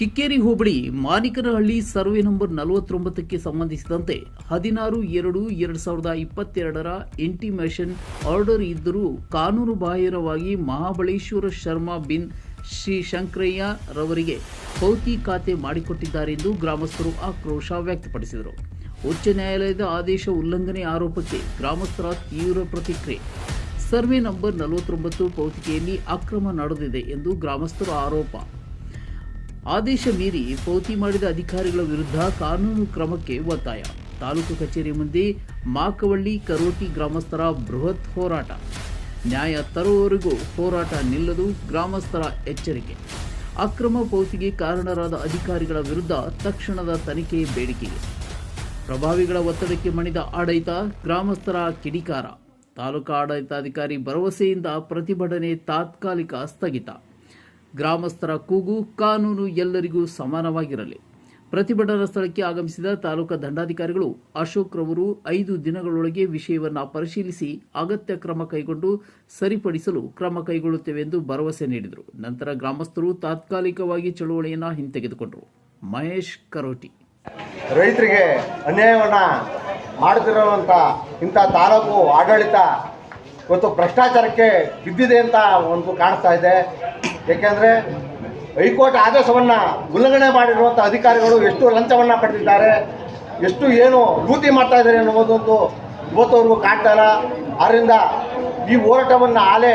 ಕಿಕ್ಕೇರಿ ಹೋಬಳಿ Manikanahalli survey number ನಲವತ್ತೊಂಬತ್ತಕ್ಕೆ ಸಂಬಂಧಿಸಿದಂತೆ ಹದಿನಾರು, ಎರಡು ಎರಡು ಸಾವಿರದ ಇಪ್ಪತ್ತೆರಡರ ಇಂಟಿಮೇಷನ್ ಆರ್ಡರ್ ಇದ್ದರೂ ಕಾನೂನು ಬಾಹಿರವಾಗಿ ಮಹಾಬಳೇಶ್ವರ ಶರ್ಮಾ ಬಿನ್ ಶ್ರೀ ಶಂಕರಯ್ಯ ರವರಿಗೆ ಪೌತಿ ಖಾತೆ ಮಾಡಿಕೊಟ್ಟಿದ್ದಾರೆ ಎಂದು ಗ್ರಾಮಸ್ಥರು ಆಕ್ರೋಶ ವ್ಯಕ್ತಪಡಿಸಿದರು. ಉಚ್ಚ ನ್ಯಾಯಾಲಯದ ಆದೇಶ ಉಲ್ಲಂಘನೆ ಆರೋಪಕ್ಕೆ ಗ್ರಾಮಸ್ಥರ ತೀವ್ರ ಪ್ರತಿಕ್ರಿಯೆ. ಸರ್ವೆ ನಂಬರ್ ನಲವತ್ತೊಂಬತ್ತು ಪೌತಿಕೆಯಲ್ಲಿ ಅಕ್ರಮ ನಡೆದಿದೆ ಎಂದು ಗ್ರಾಮಸ್ಥರ ಆರೋಪ. ಆದೇಶ ಮೀರಿ ಪೌತಿ ಮಾಡಿದ ಅಧಿಕಾರಿಗಳ ವಿರುದ್ಧ ಕಾನೂನು ಕ್ರಮಕ್ಕೆ ಒತ್ತಾಯ. ತಾಲೂಕು ಕಚೇರಿ ಮುಂದೆ ಮಾಕವಳ್ಳಿ ಕರೋಟಿ ಗ್ರಾಮಸ್ಥರ ಬೃಹತ್ ಹೋರಾಟ. ನ್ಯಾಯ ತರುವವರೆಗೂ ಹೋರಾಟ ನಿಲ್ಲದು ಗ್ರಾಮಸ್ಥರ ಎಚ್ಚರಿಕೆ. ಅಕ್ರಮ ಪೌತಿಗೆ ಕಾರಣರಾದ ಅಧಿಕಾರಿಗಳ ವಿರುದ್ಧ ತಕ್ಷಣದ ತನಿಖೆ ಬೇಡಿಕೆಗೆ ಪ್ರಭಾವಿಗಳ ಒತ್ತಡಕ್ಕೆ ಮಣಿದ ಆಡಳಿತ ಗ್ರಾಮಸ್ಥರ ಕಿಡಿಕಾರ. ತಾಲೂಕಾ ಆಡಳಿತಾಧಿಕಾರಿ ಭರವಸೆಯಿಂದ ಪ್ರತಿಭಟನೆ ತಾತ್ಕಾಲಿಕ ಸ್ಥಗಿತ. ಗ್ರಾಮಸ್ಥರ ಕೂಗು, ಕಾನೂನು ಎಲ್ಲರಿಗೂ ಸಮಾನವಾಗಿರಲಿ. ಪ್ರತಿಭಟನಾ ಸ್ಥಳಕ್ಕೆ ಆಗಮಿಸಿದ ತಾಲೂಕಾ ದಂಡಾಧಿಕಾರಿಗಳು ಅಶೋಕ್ ರವರು ಐದು ದಿನಗಳೊಳಗೆ ವಿಷಯವನ್ನು ಪರಿಶೀಲಿಸಿ ಅಗತ್ಯ ಕ್ರಮ ಕೈಗೊಂಡು ಸರಿಪಡಿಸಲು ಕ್ರಮ ಕೈಗೊಳ್ಳುತ್ತೇವೆ ಎಂದು ಭರವಸೆ ನೀಡಿದರು. ನಂತರ ಗ್ರಾಮಸ್ಥರು ತಾತ್ಕಾಲಿಕವಾಗಿ ಚಳುವಳಿಯನ್ನು ಹಿಂತೆಗೆದುಕೊಂಡರು. ಮಹೇಶ್ ಕರೋಟಿ. ರೈತರಿಗೆ ಅನ್ಯಾಯವನ್ನ ಮಾಡುತ್ತಿರುವಂತ ಇಂಥ ತಾಲೂಕು ಆಡಳಿತ ಇವತ್ತು ಭ್ರಷ್ಟಾಚಾರಕ್ಕೆ ಬಿದ್ದಿದೆ ಅಂತ ಒಂದು ಕಾಣಿಸ್ತಾ ಇದೆ. ಏಕೆಂದರೆ ಹೈಕೋರ್ಟ್ ಆದೇಶವನ್ನು ಉಲ್ಲಂಘನೆ ಮಾಡಿರುವಂಥ ಅಧಿಕಾರಿಗಳು ಎಷ್ಟು ಲಂಚವನ್ನು ಪಡೆದಿದ್ದಾರೆ, ಎಷ್ಟು ಏನು ಲೂಟಿ ಮಾಡ್ತಾ ಇದ್ದಾರೆ ಅನ್ನೋದೊಂದು ಇವತ್ತವರೆಗೂ ಕಾಣ್ತಾ ಇಲ್ಲ. ಆದ್ದರಿಂದ ಈ ಹೋರಾಟವನ್ನು ಆಲೆ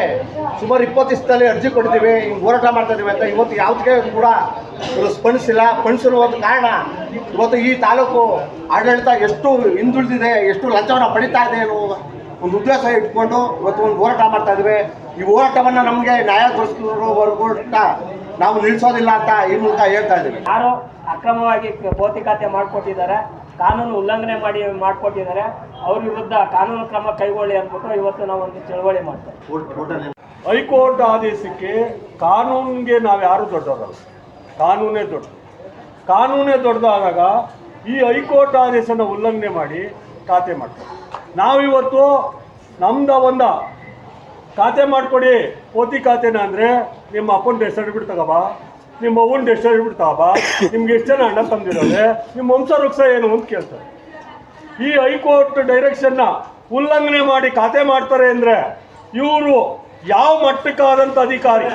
ಸುಮಾರು ಇಪ್ಪತ್ತು ದಿವಸದಲ್ಲಿ ಅರ್ಜಿ ಕೊಡ್ತೀವಿ ಹಿಂಗೆ ಹೋರಾಟ ಮಾಡ್ತಾ ಇದ್ದೀವಿ ಅಂತ ಇವತ್ತು ಯಾವುದಕ್ಕೆ ಕೂಡ ಇವರು ಸ್ಪಂದಿಸಿಲ್ಲ. ಸ್ಪಂದಿಸಿರುವ ಕಾರಣ ಇವತ್ತು ಈ ತಾಲೂಕು ಆಡಳಿತ ಎಷ್ಟು ಹಿಂದುಳಿದಿದೆ, ಎಷ್ಟು ಲಂಚವನ್ನು ಪಡಿತಾ ಇದೆ ಅನ್ನುವ ಒಂದು ಉದ್ದೇಶ ಇಟ್ಕೊಂಡು ಇವತ್ತು ಒಂದು ಹೋರಾಟ ಮಾಡ್ತಾ ಇದ್ದೀವಿ. ಈ ಹೋರಾಟವನ್ನು ನಮಗೆ ನ್ಯಾಯ ದೊರಕಿಸುವವರೆಗೂ ನಾವು ನಿಲ್ಲಿಸೋದಿಲ್ಲ ಅಂತ ಈ ಮೂಲಕ ಹೇಳ್ತಾ ಇದ್ದೀವಿ. ಯಾರು ಅಕ್ರಮವಾಗಿ ಭೌತಿಕತೆ ಖಾತೆ ಮಾಡಿಕೊಟ್ಟಿದ್ದಾರೆ ಕಾನೂನು ಉಲ್ಲಂಘನೆ ಮಾಡಿ ಮಾಡಿಕೊಟ್ಟಿದ್ದಾರೆ ಅವ್ರ ವಿರುದ್ಧ ಕಾನೂನು ಕ್ರಮ ಕೈಗೊಳ್ಳಿ ಅಂದ್ಬಿಟ್ಟು ಇವತ್ತು ನಾವು ಒಂದು ಚಳವಳಿ ಮಾಡ್ತೇವೆ. ಹೈಕೋರ್ಟ್ ಆದೇಶಕ್ಕೆ ಕಾನೂನಿಗೆ ನಾವು ಯಾರು ದೊಡ್ಡವರಲ್ಲ. ಕಾನೂನೇ ದೊಡ್ಡ. ಕಾನೂನೇ ದೊಡ್ಡದಾದಾಗ ಈ ಹೈಕೋರ್ಟ್ ಆದೇಶನ ಉಲ್ಲಂಘನೆ ಮಾಡಿ ಖಾತೆ ಮಾಡ್ತಾರೆ. ನಾವಿವತ್ತು ನಮ್ದ ಒಂದ. ಖಾತೆ ಮಾಡಿಕೊಡಿ. ಪೋತಿ ಖಾತೆನ ಅಂದರೆ ನಿಮ್ಮ ಅಪ್ಪನ ಡೆತ್ ಸರ್ಟಿಫಿಕೇಟ್ ತಗೋಬಾ ನಿಮ್ಮ ಅವ್ವನ ಡೆತ್ ಸರ್ಟಿಫಿಕೇಟ್ ನಿಮ್ಗೆ ಎಷ್ಟು ಜನ ಅಣ್ಣ ತಂದಿರೋದೆ? ನಿಮ್ಮ ವಂಶ ವೃಕ್ಷ ಏನು ಅಂತ ಕೇಳ್ತಾರೆ. ಈ ಹೈಕೋರ್ಟ್ ಡೈರೆಕ್ಷನ್ನ ಉಲ್ಲಂಘನೆ ಮಾಡಿ ಖಾತೆ ಮಾಡ್ತಾರೆ ಅಂದರೆ ಇವರು ಯಾವ ಮಟ್ಟಕ್ಕಾದಂಥ ಅಧಿಕಾರಿ?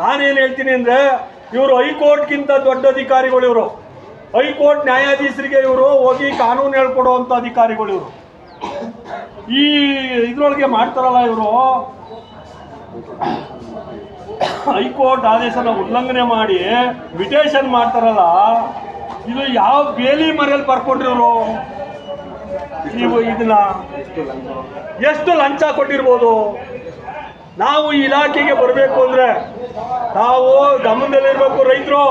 ನಾನೇನು ಹೇಳ್ತೀನಿ ಅಂದರೆ ಇವರು ಹೈಕೋರ್ಟ್ಗಿಂತ ದೊಡ್ಡ ಅಧಿಕಾರಿಗಳು ಇವರು. ಹೈಕೋರ್ಟ್ ನ್ಯಾಯಾಧೀಶರಿಗೆ ಇವರು ಹೋಗಿ ಕಾನೂನು ಹೇಳ್ಕೊಡುವಂಥ ಅಧಿಕಾರಿಗಳು ಇವರು. ಈ ಇದ್ರೊಳಗೆ ಮಾಡ್ತಾರಲ್ಲ ಇವರು? ಹೈಕೋರ್ಟ್ ಆದೇಶನ ಉಲ್ಲಂಘನೆ ಮಾಡಿ ಮಿಟೇಷನ್ ಮಾಡ್ತಾರಲ್ಲ, ಇದು ಯಾವ ಬೇಲಿ ಮರೆಯಲ್ಲಿ ಬರ್ಕೊಟ್ರಿವ್ರು ನೀವು ಇದನ್ನ ಎಷ್ಟು ಲಂಚ ಕೊಟ್ಟಿರ್ಬೋದು? ನಾವು ಇಲಾಖೆಗೆ ಬರಬೇಕು ಅಂದರೆ ನಾವು ಗಮನದಲ್ಲಿರಬೇಕು ರೈತರು.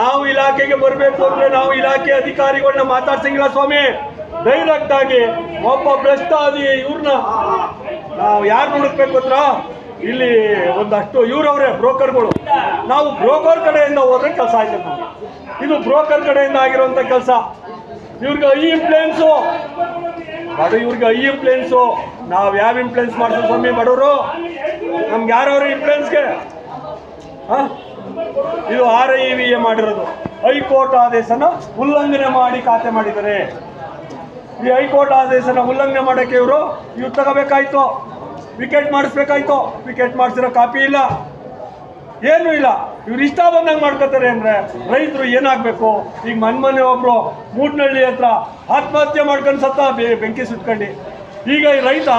ನಾವು ಇಲಾಖೆಗೆ ಬರಬೇಕು ಅಂದರೆ ನಾವು ಇಲಾಖೆ ಅಧಿಕಾರಿಗಳನ್ನ ಮಾತಾಡ್ಸಂಗಿಲ್ಲ ಸ್ವಾಮಿ. ಡೈರೆಕ್ಟ್ ಆಗಿ ಒಬ್ಬ ಭ್ರಷ್ಟ ಆದಿ ಇವ್ರನ್ನ ನಾವು ಯಾರು ಹುಡುಕ್ಬೇಕು ಹತ್ರ? ಇಲ್ಲಿ ಒಂದಷ್ಟು ಇವ್ರವ್ರೆ, ಬ್ರೋಕರ್ಗಳು. ನಾವು ಬ್ರೋಕರ್ ಕಡೆಯಿಂದ ಹೋದ್ರೆ ಕೆಲಸ ಆಯ್ತು ಇದು ಬ್ರೋಕರ್ ಕಡೆಯಿಂದ ಆಗಿರುವಂಥ ಕೆಲಸ. ಇವ್ರಿಗೆ ಈ ಇಂಪ್ಲೆನ್ಸು ಅದು ಇವ್ರಿಗೆ ಈ ಇಂಪ್ಲೆನ್ಸು ನಾವು ಯಾವ ಇಂಪ್ಲೆನ್ಸ್ ಮಾಡ್ತೀವಿ ಸ್ವಾಮಿ ಬಡವರು? ನಮ್ಗೆ ಯಾರವ್ರ ಇಂಪ್ಲೆನ್ಸ್ಗೆ ಹಾಂ? ಇದು ಆರ್ ಐ ವಿ ಎ ಮಾಡಿರೋದು. ಹೈಕೋರ್ಟ್ ಆದೇಶನ ಉಲ್ಲಂಘನೆ ಮಾಡಿ ಖಾತೆ ಮಾಡಿದ್ದಾರೆ. ಈ ಹೈಕೋರ್ಟ್ ಆದೇಶನ ಉಲ್ಲಂಘನೆ ಮಾಡೋಕ್ಕೆ ಇವರು ಇವ್ರು ತಗೋಬೇಕಾಯ್ತು. ವಿಕೆಟ್ ಮಾಡಿಸ್ಬೇಕಾಯ್ತು. ವಿಕೆಟ್ ಮಾಡಿಸಿರೋ ಕಾಪಿ ಇಲ್ಲ. ಏನೂ ಇಲ್ಲ. ಇವ್ರು ಇಷ್ಟ ಬಂದಂಗೆ ಮಾಡ್ಕೋತಾರೆ ಅಂದರೆ ರೈತರು ಏನಾಗಬೇಕು? ಈಗ ಮನ್ಮನೆ ಒಬ್ಬರು ಮೂಡ್ನಳ್ಳಿ ಹತ್ರ ಆತ್ಮಹತ್ಯೆ ಮಾಡ್ಕೊಂಡು ಸತ್ತ ಬೆಂಕಿ ಸುಟ್ಕೊಂಡು ಈಗ ಈ ರೈತ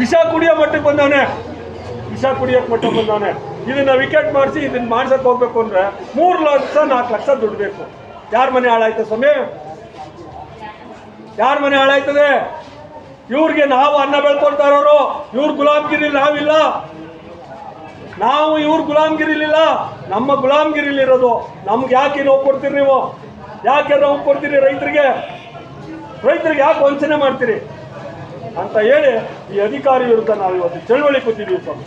ವಿಷ ಕುಡಿಯೋ ಮಟ್ಟಕ್ಕೆ ಬಂದವನೆ. ವಿಷ ಕುಡಿಯೋಕೆ ಮಟ್ಟಕ್ಕೆ ಬಂದವನೆ. ಇದನ್ನ ವಿಕೆಟ್ ಮಾಡಿಸಿ ಇದನ್ನ ಮಾಡ್ಸಕ್ಕೆ ಹೋಗ್ಬೇಕು ಅಂದರೆ ಮೂರು ಲಕ್ಷ ನಾಲ್ಕು ಲಕ್ಷ ದುಡ್ಡು ಬೇಕು. ಯಾರ ಮನೆ ಹಾಳಾಯ್ತು ಸ್ವಾಮಿ? ಯಾರ ಮನೆ ಹಾಳಾಯ್ತದೆ? ಇವ್ರಿಗೆ ನಾವು ಅನ್ನ ಬೆಳ್ಕೊಳ್ತಾ ಇರೋರು, ಇವ್ರ ಗುಲಾಮ್ಗಿರಿ ನಾವಿಲ್ಲ. ನಾವು ಇವ್ರ ಗುಲಾಮ್ಗಿರಿಲಿಲ್ಲ, ನಮ್ಮ ಗುಲಾಮ್ಗಿರಿಲಿರೋದು. ನಮ್ಗೆ ಯಾಕೆ ನೋವು ಕೊಡ್ತೀರಿ ನೀವು? ಯಾಕೆ ನೋವು ಕೊಡ್ತೀರಿ ರೈತರಿಗೆ? ರೈತರಿಗೆ ಯಾಕೆ ವಂಚನೆ ಮಾಡ್ತೀರಿ? ಅಂತ ಹೇಳಿ ಈ ಅಧಿಕಾರಿ ವಿರುದ್ಧ ನಾವು ಇವತ್ತು ಚಳವಳಿ ಕೂತಿದ್ದೀವಿ ಸ್ವಾಮಿ.